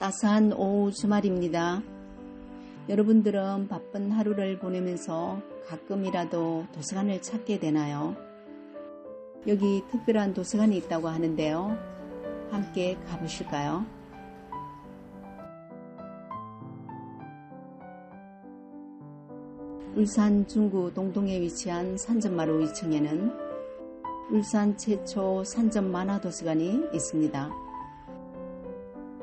따스한 오후 주말입니다. 여러분들은 바쁜 하루를 보내면서 가끔이라도 도서관을 찾게 되나요? 여기 특별한 도서관이 있다고 하는데요. 함께 가보실까요? 울산 중구 동동에 위치한 산전마루 2층에는 울산 최초 산전 만화 도서관이 있습니다.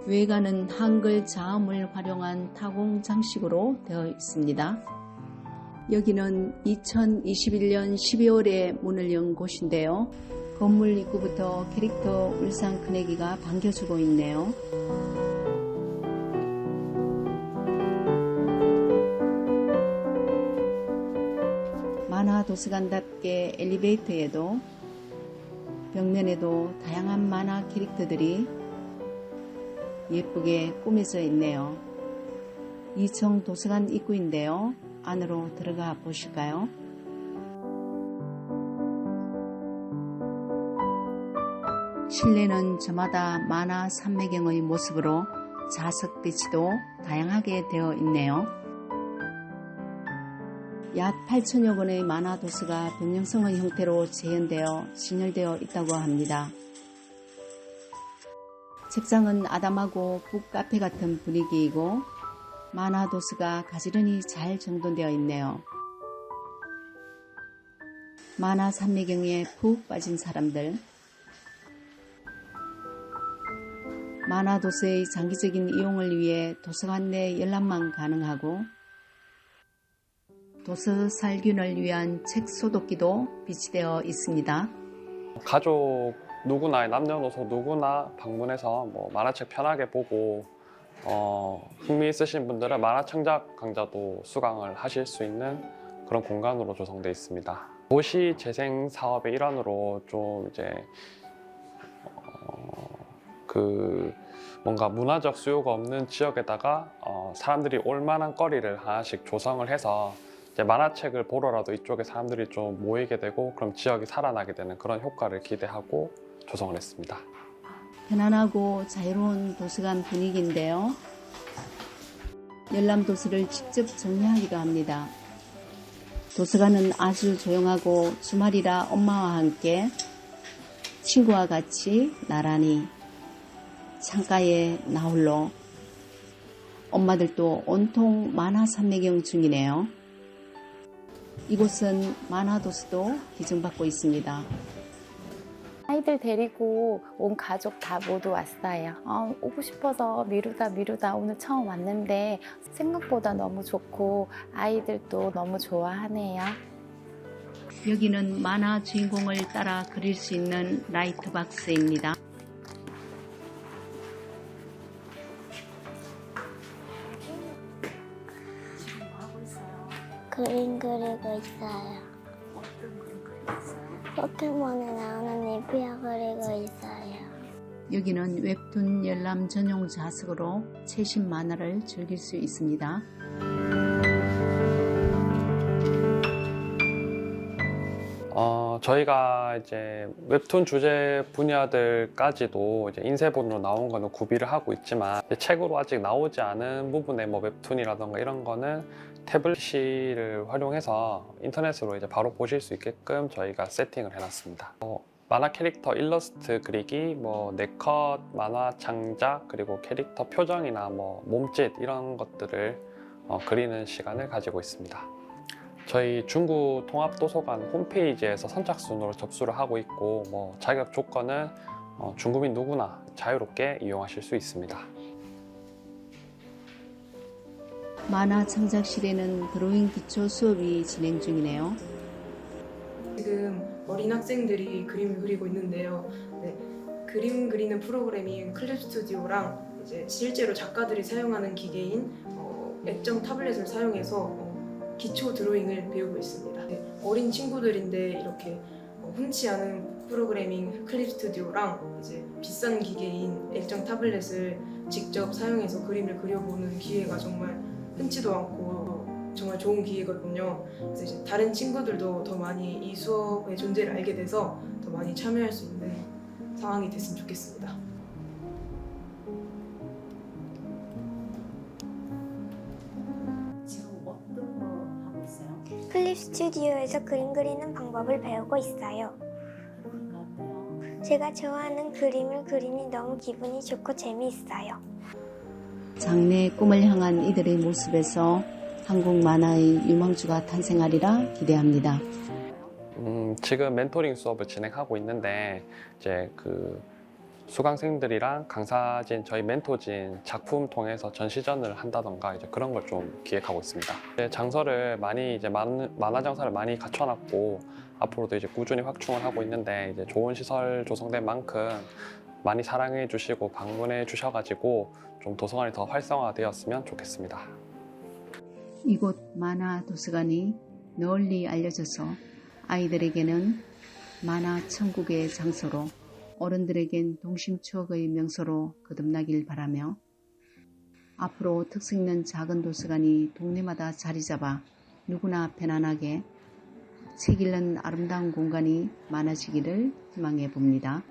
외관은 한글 자음을 활용한 타공 장식으로 되어 있습니다. 여기는 2021년 12월에 문을 연 곳인데요. 건물 입구부터 캐릭터 울산 큰애기가 반겨주고 있네요. 만화 도서관답게 엘리베이터에도 벽면에도 다양한 만화 캐릭터들이 예쁘게 꾸며져 있네요. 2층 도서관 입구인데요. 안으로 들어가 보실까요? 실내는 저마다 만화 산매경의 모습으로 자석 배치도 다양하게 되어 있네요. 약 8천여 권의 만화 도서가 변형성의 형태로 재현되어 진열되어 있다고 합니다. 책상은 아담하고 북카페 같은 분위기이고 만화 도서가 가지런히 잘 정돈되어 있네요. 만화 산매경에 푹 빠진 사람들, 만화 도서의 장기적인 이용을 위해 도서관 내 열람만 가능하고 도서 살균을 위한 책 소독기도 비치되어 있습니다. 가족 누구나 남녀노소 누구나 방문해서 뭐 만화책 편하게 보고 어, 흥미 있으신 분들은 만화 창작 강좌도 수강을 하실 수 있는 그런 공간으로 조성되어 있습니다. 도시 재생 사업의 일환으로 좀 이제 어, 그 뭔가 문화적 수요가 없는 지역에다가 어, 사람들이 올 만한 거리를 하나씩 조성을 해서 만화책을 보러라도 이쪽에 사람들이 좀 모이게 되고 그럼 지역이 살아나게 되는 그런 효과를 기대하고 조성을 했습니다. 편안하고 자유로운 도서관 분위기인데요. 열람 도서를 직접 정리하기도 합니다. 도서관은 아주 조용하고 주말이라 엄마와 함께 친구와 같이 나란히 창가에 나홀로 엄마들도 온통 만화 산매경 중이네요. 이곳은 만화 도서도 기증받고 있습니다. 아이들 데리고 온 가족 다 모두 왔어요. 어, 오고 싶어서 미루다 미루다 오늘 처음 왔는데 생각보다 너무 좋고 아이들도 너무 좋아하네요. 여기는 만화 주인공을 따라 그릴 수 있는 라이트 박스입니다. 그림 그리고 있어요. 포켓몬에 나오는 이피아 그리고 있어요. 여기는 웹툰 열람 전용 좌석으로 최신 만화를 즐길 수 있습니다. 어, 저희가 이제 웹툰 주제 분야들까지도 이제 인쇄본으로 나온 거는 구비를 하고 있지만 책으로 아직 나오지 않은 부분의 뭐 웹툰이라던가 이런 거는 태블릿 PC를 활용해서 인터넷으로 이제 바로 보실 수 있게끔 저희가 세팅을 해놨습니다. 어, 만화 캐릭터 일러스트 그리기, 뭐 네컷 만화 창작 그리고 캐릭터 표정이나 뭐 몸짓 이런 것들을 어, 그리는 시간을 가지고 있습니다. 저희 중구 통합도서관 홈페이지에서 선착순으로 접수를 하고 있고 뭐 자격 조건은 어, 중구민 누구나 자유롭게 이용하실 수 있습니다. 만화 창작실에는 드로잉 기초 수업이 진행 중이네요. 지금 어린 학생들이 그림을 그리고 있는데요. 네, 그림 그리는 프로그램인 클립 스튜디오랑 이제 실제로 작가들이 사용하는 기계인 어, 액정 타블렛을 사용해서 어, 기초 드로잉을 배우고 있습니다. 네, 어린 친구들인데 이렇게 어, 흔치 않은 프로그래밍 클립 스튜디오랑 이제 비싼 기계인 액정 타블렛을 직접 사용해서 그림을 그려보는 기회가 정말 흔치도 않고 정말 좋은 기회거든요. 그래서 이제 다른 친구들도 더 많이 이 수업의 존재를 알게 돼서 더 많이 참여할 수 있는 상황이 됐으면 좋겠습니다. 스튜디오에서 그림 그리는 방법을 배우고 있어요. 제가 좋아하는 그림을 그리니 너무 기분이 좋고 재미있어요. 장래의 꿈을 향한 이들의 모습에서 한국 만화의 유망주가 탄생하리라 기대합니다. 음, 지금 멘토링 수업을 진행하고 있는데 이제 그 수강생들이랑 강사진 저희 멘토진 작품 통해서 전시전을 한다던가 이제 그런 걸 좀 기획하고 있습니다. 이제 장소를 많이 이제 만, 만화 장사를 많이 갖춰놨고 앞으로도 이제 꾸준히 확충을 하고 있는데 이제 좋은 시설 조성된 만큼 많이 사랑해 주시고 방문해 주셔가지고 좀 도서관이 더 활성화되었으면 좋겠습니다. 이곳 만화 도서관이 널리 알려져서 아이들에게는 만화 천국의 장소로 어른들에겐 동심 추억의 명소로 거듭나길 바라며 앞으로 특색 있는 작은 도서관이 동네마다 자리 잡아 누구나 편안하게 책 읽는 아름다운 공간이 많아지기를 희망해 봅니다.